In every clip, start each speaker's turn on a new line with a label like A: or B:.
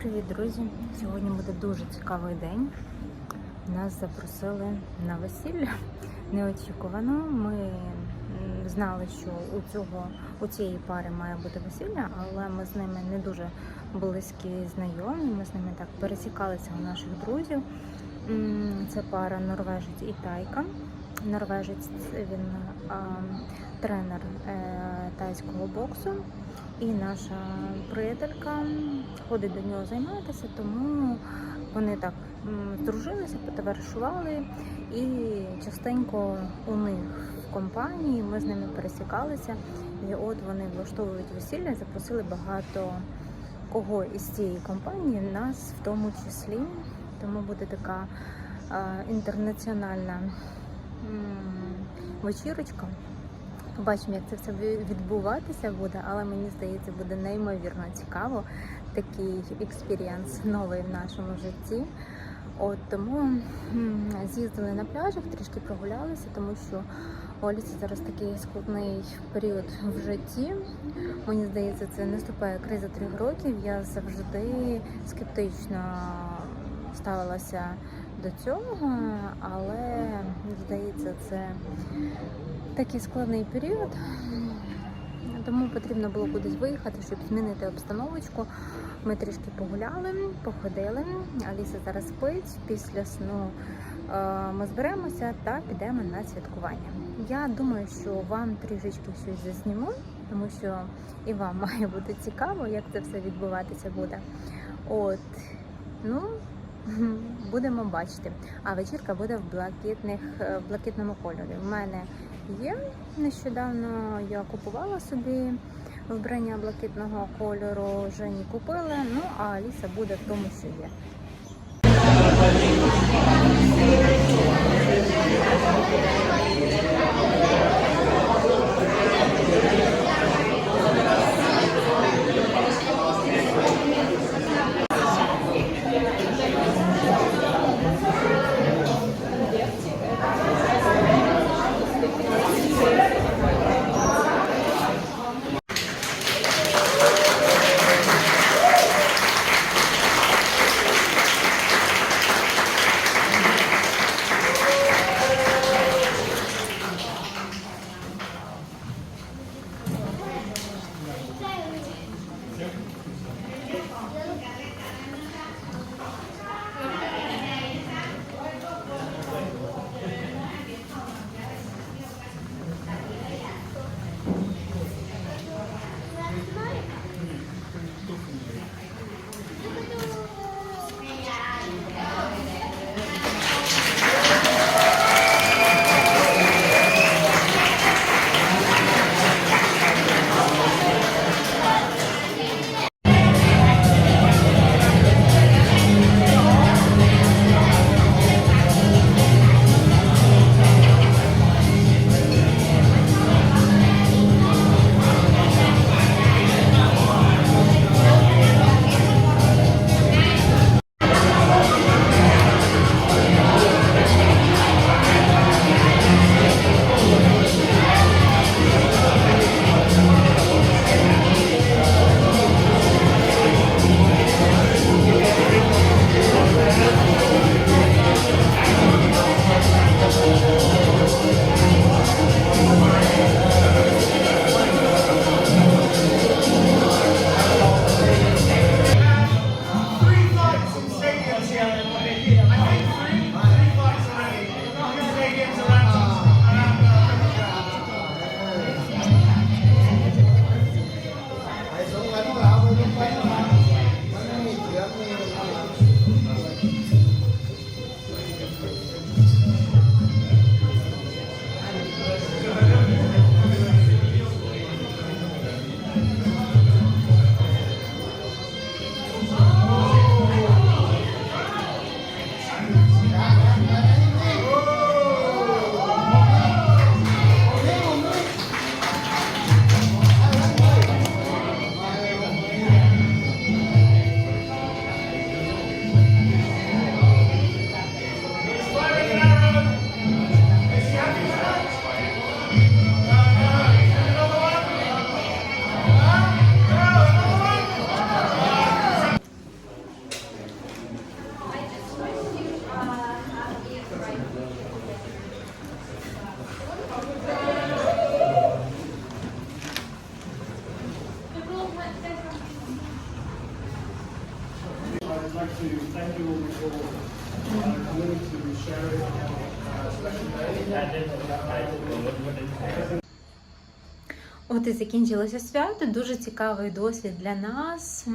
A: Привіт, друзі! Сьогодні буде дуже цікавий день. Нас запросили на весілля неочікувано. Ми знали, що у цього у цієї пари має бути весілля, але ми з ними не дуже близькі знайомі. Ми з ними так пересікалися у наших друзів. Це пара норвежець і тайка. Норвежець він а, тренер е, тайського боксу. І наша приятелька ходить до нього займатися, тому вони так м, здружилися, потоваришували, і частенько у них в компанії ми з ними пересікалися. І от вони влаштовують весілля, запросили багато кого із цієї компанії, нас в тому числі. Тому буде така е, інтернаціональна м, вечірочка. Побачимо, як це все відбуватися буде, але мені здається, буде неймовірно цікаво. Такий експірієнс новий в нашому житті. От тому з'їздили на пляжах, трішки прогулялися, тому що Аліси зараз такий складний період в житті. Мені здається, це наступає криза трьох років. Я завжди скептично ставилася до цього, але здається, це такий складний період. Тому потрібно було кудись виїхати, щоб змінити обстановочку. Ми трішки погуляли, походили. Аліса зараз спить. Після сну е, ми зберемося та підемо на святкування. Я думаю, що вам трішечки щось засніму, тому що і вам має бути цікаво, як це все відбуватися буде. От, ну, Будемо бачити. А вечірка буде в блакитних, е, в блакитному кольорі. У мене є нещодавно я купувала собі вбрання блакитного кольору, вже не купила, ну а Аліса буде в тому, що є.
B: Thank you. To thank you for uh, coming to share uh, special day.
A: От і закінчилося свято. Дуже цікавий досвід для нас.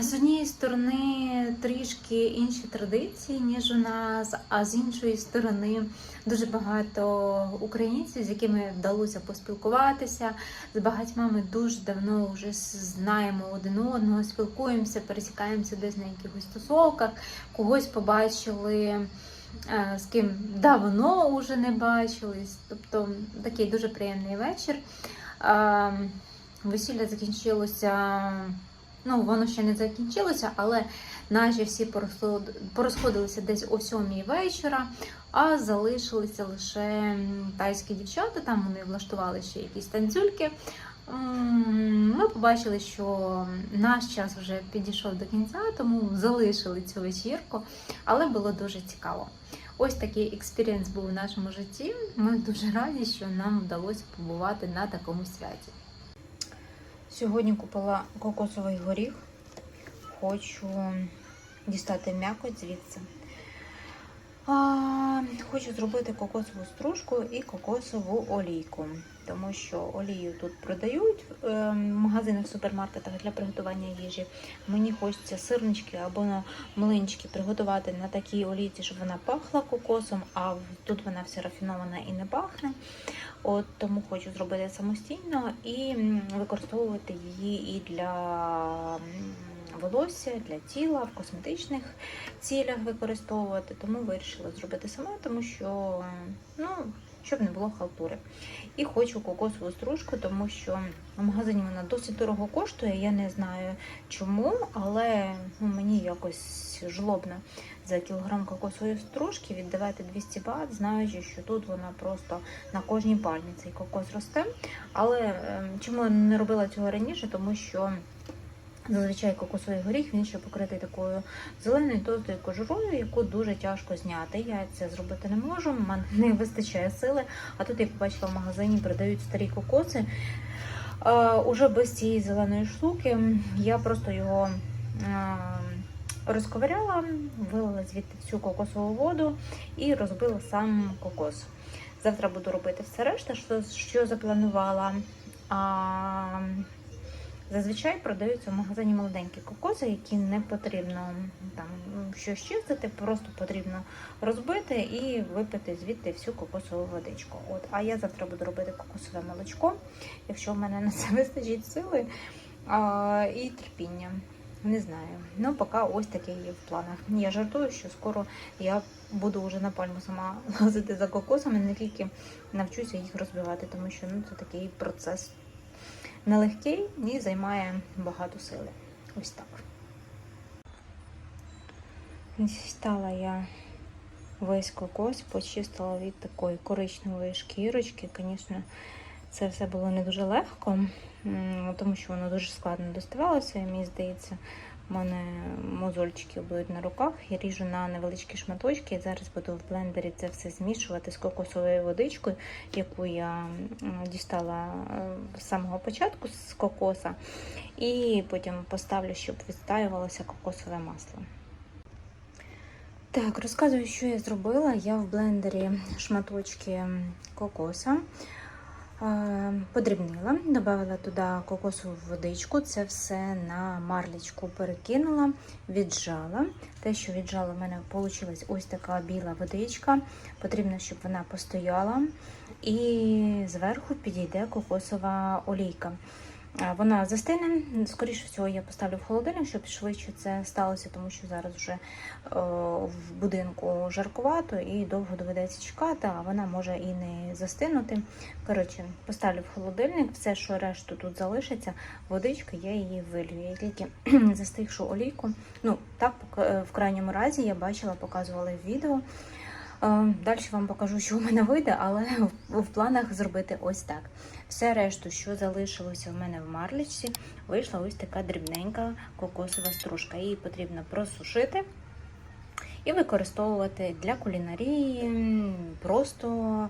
A: З однієї сторони, трішки інші традиції, ніж у нас, а з іншої сторони, дуже багато українців, з якими вдалося поспілкуватися. З багатьма ми дуже давно вже знаємо один одного, спілкуємося, пересікаємося десь на якихось стосовках, когось побачили. е, З ким давно вже не бачились. Тобто такий дуже приємний вечір. Е, Весілля закінчилося. Ну, воно ще не закінчилося, але наші всі порозход- порозходилися десь о сьомій вечора, а залишилися лише тайські дівчата. Там вони влаштували ще якісь танцюльки. Ми побачили, що наш час вже підійшов до кінця, тому залишили цю вечірку, але було дуже цікаво. Ось такий експірієнс був у нашому житті. Ми дуже раді, що нам вдалося побувати на такому святі. Сьогодні купила кокосовий горіх. Хочу дістати м'якоть звідси. А, хочу зробити кокосову стружку і кокосову олійку, тому що олію тут продають е, в магазинах, в супермаркетах для приготування їжі. Мені хочеться сирнички або млинчики приготувати на такій олійці, щоб вона пахла кокосом, а тут вона вся рафінована і не пахне. От тому хочу зробити самостійно і використовувати її і для волосся, для тіла, в косметичних цілях використовувати. Тому вирішила зробити сама, тому що ну, щоб не було халтури. І хочу кокосову стружку, тому що в магазині вона досить дорого коштує. Я не знаю чому, але ну, мені якось жлобно за кілограм кокосової стружки віддавати 200 бат, знаючи, що тут вона просто на кожній пальмі цей кокос росте. Але ем, чому я не робила цього раніше? Тому що зазвичай кокосовий горіх він ще покритий такою зеленою товстою кожурою, яку дуже тяжко зняти. Я це зробити не можу, мене не вистачає сили. А тут я побачила в магазині продають старі кокоси. Е, уже без цієї зеленої штуки я просто його е, розковиряла, вилила звідти всю кокосову воду і розбила сам кокос. Завтра буду робити все решта, що, що запланувала. А, зазвичай продаються в магазині молоденькі кокоси, які не потрібно там щось чистити, просто потрібно розбити і випити звідти всю кокосову водичку. От, а я завтра буду робити кокосове молочко, якщо в мене на це вистачить сили а, і терпіння. Не знаю. Ну, поки ось таке є в планах. Я жартую, що скоро я буду вже на пальму сама лазити за кокосами, не тільки навчуся їх розбивати, тому що ну, це такий процес нелегкий і займає багато сили. Ось так. Дістала я весь кокос, почистила від такої коричневої шкірочки. Звісно, це все було не дуже легко, тому що воно дуже складно доставалося, мені здається. У мене мозольчики будуть на руках, я ріжу на невеличкі шматочки. І зараз буду в блендері це все змішувати з кокосовою водичкою, яку я дістала е, з самого початку з кокоса. І потім поставлю, щоб відстаювалося кокосове масло. Так, розказую, що я зробила. Я в блендері шматочки кокоса подрібнила, додала туди кокосову водичку, це все на марлічку перекинула, віджала. Те, що віджала, в мене вийшла ось така біла водичка. Потрібно, щоб вона постояла. І зверху підійде кокосова олійка. Е, Вона застине. Скоріше всього, я поставлю в холодильник, щоб швидше це сталося, тому що зараз вже е, в будинку жаркувато і довго доведеться чекати, а вона може і не застинути. Коротше, поставлю в холодильник, все, що решту тут залишиться, водичка, я її вилью. Я тільки застигшу олійку. Ну, так, пок- в крайньому разі я бачила, показувала в відео. Далі вам покажу, що у мене вийде, але в, в планах зробити ось так. Все решту, що залишилося в мене в марлічці, вийшла ось така дрібненька кокосова стружка. Її потрібно просушити і використовувати для кулінарії, просто е,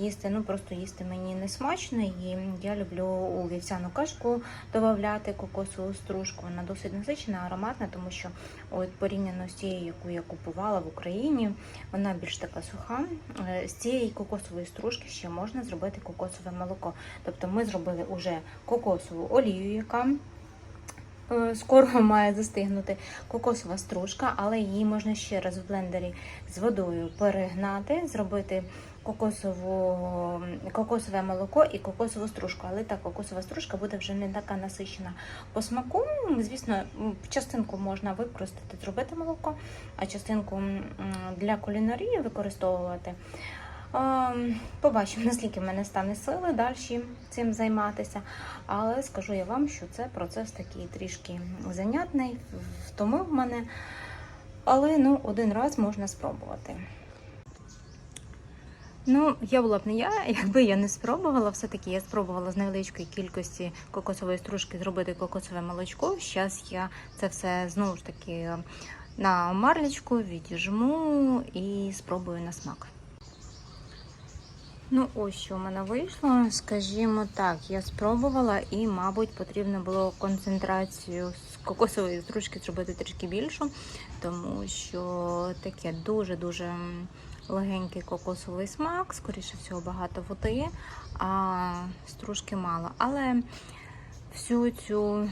A: їсти. Ну просто їсти мені не смачно, і я люблю у вівсяну кашку додати кокосову стружку. Вона досить насичена, ароматна, тому що от порівняно з тією, яку я купувала в Україні, вона більш така суха. Е, З цієї кокосової стружки ще можна зробити кокосове молоко. Тобто ми зробили уже кокосову олію, яка е, скоро має застигнути кокосова стружка, але її можна ще раз в блендері з водою перегнати, зробити кокосову, кокосове молоко і кокосову стружку. Але та кокосова стружка буде вже не така насичена по смаку. Звісно, частинку можна використати, зробити молоко, а частинку для кулінарії використовувати. Побачимо, наскільки в мене стане сили далі цим займатися. Але скажу я вам, що це процес такий трішки занятний, втомив мене. Але ну, один раз можна спробувати. Ну, я була б не я, якби я не спробувала. Все-таки я спробувала з невеличкої кількості кокосової стружки зробити кокосове молочко. Зараз я це все знову ж таки на марлечку відіжму і спробую на смак. Ну, ось що в мене вийшло. Скажімо так, я спробувала і, мабуть, потрібно було концентрацію з кокосової стружки зробити трішки більшу, тому що таке дуже-дуже легенький кокосовий смак, скоріше всього, багато води, а стружки мало. Але всю цю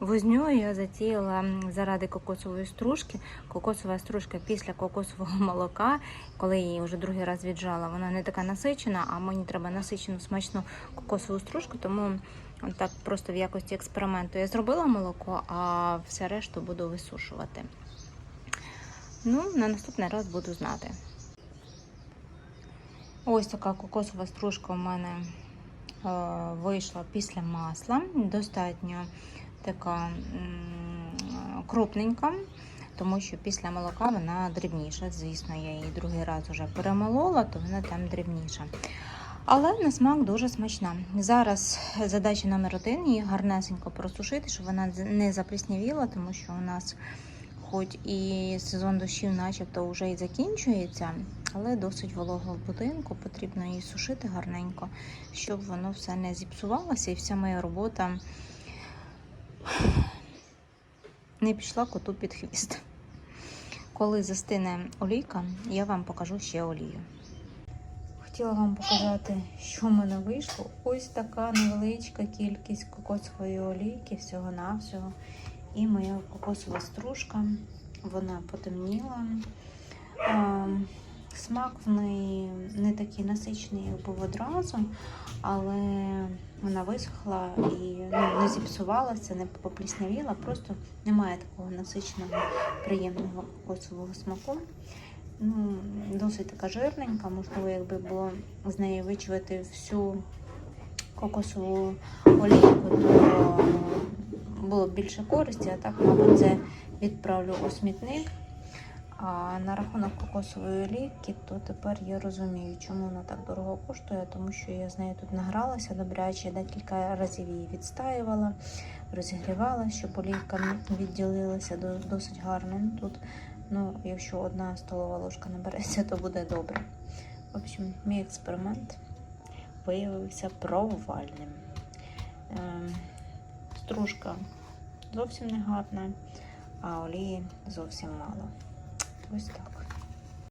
A: возню я затіяла заради кокосової стружки. Кокосова стружка після кокосового молока, коли її вже другий раз віджала, вона не така насичена, а мені треба насичену смачну кокосову стружку, тому так просто в якості експерименту я зробила молоко, а все решту буду висушувати. Ну, на наступний раз буду знати. Ось така кокосова стружка у мене е, вийшла після масла. Достатньо така крупненька, тому що після молока вона дрібніша. Звісно, я її другий раз вже перемолола, то вона там дрібніша. Але на смак дуже смачна. Зараз задача номер один її гарнесенько просушити, щоб вона не запліснявіла, тому що у нас хоч і сезон дощів начебто вже і закінчується, але досить волого в будинку, потрібно її сушити гарненько, щоб воно все не зіпсувалося і вся моя робота не пішла коту під хвіст. Коли застине олійка, я вам покажу ще олію. Хотіла вам показати, що в мене вийшло. Ось така невеличка кількість кокосової олійки, всього-навсього. І моя кокосова стружка, вона потемніла. Смак в неї не такий насичений, був одразу, але вона висохла і ну, не зіпсувалася, не попліснявіла, просто немає такого насиченого, приємного кокосового смаку. Ну, Досить така жирненька, можливо, якби було з неї вичувати всю кокосову олійку, то було б більше користі, а так, мабуть, це відправлю у смітник. А на рахунок кокосової олійки, то тепер я розумію, чому вона так дорого коштує, тому що я з нею тут награлася добряче, декілька разів її відстаювала, розігрівала, щоб олійка відділилася досить гарно. Ну, Тут, ну, якщо одна столова ложка набереться, то буде добре. В общем, мій експеримент виявився провальним. Ем, Стружка зовсім не гарна, а олії зовсім мало. Ось так.